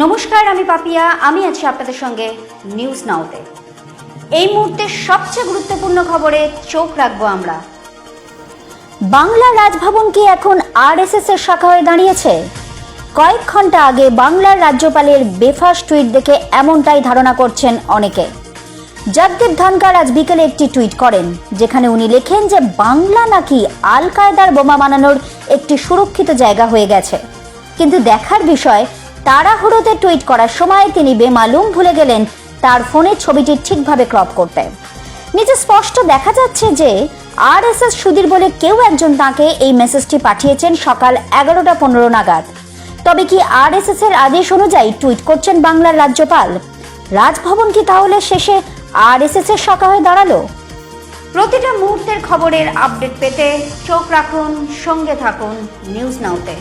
নমস্কার, আমি পাপিয়া। আমি আছি আপনাদের সঙ্গে নিউজ নাওতে এই মুহূর্তে সবচেয়ে গুরুত্বপূর্ণ খবরে চোখ রাখব আমরা। বাংলা রাজভবন কি এখন আরএসএস এর শাখা হয়ে দাঁড়িয়েছে? কয়েক ঘণ্টা আগে বাংলার রাজ্যপালের বেফাস টুইট দেখে এমনটাই ধারণা করছেন অনেকে। জগদীপ ধনকার আজ বিকেলে একটি টুইট করেন, যেখানে উনি লেখেন যে বাংলা নাকি আল কায়দার বোমা বানানোর একটি সুরক্ষিত জায়গা হয়ে গেছে। কিন্তু দেখার বিষয় তাড়াহুড়োতে টুইট করার সময় তিনি বেমালুম ভুলে গেলেন। তার ফোনে ছবিটি ঠিকভাবে ক্রপ করতে। নিচে স্পষ্ট দেখা যাচ্ছে যে আর এস এস সুধীর বলে কেউ একজন তাকে এই মেসেজটি পাঠিয়েছেন সকাল এগারোটা পনেরো নাগাদ। তবে কি আর এস এস এর আদেশ অনুযায়ী টুইট করছেন বাংলার রাজ্যপাল? রাজভবন কি তাহলে শেষে আর এস এস এর শাখা হয়ে দাঁড়াল? প্রতিটা মুহূর্তের খবরের আপডেট পেতে চোখ রাখুন, সঙ্গে থাকুন নিউজ নাওতে।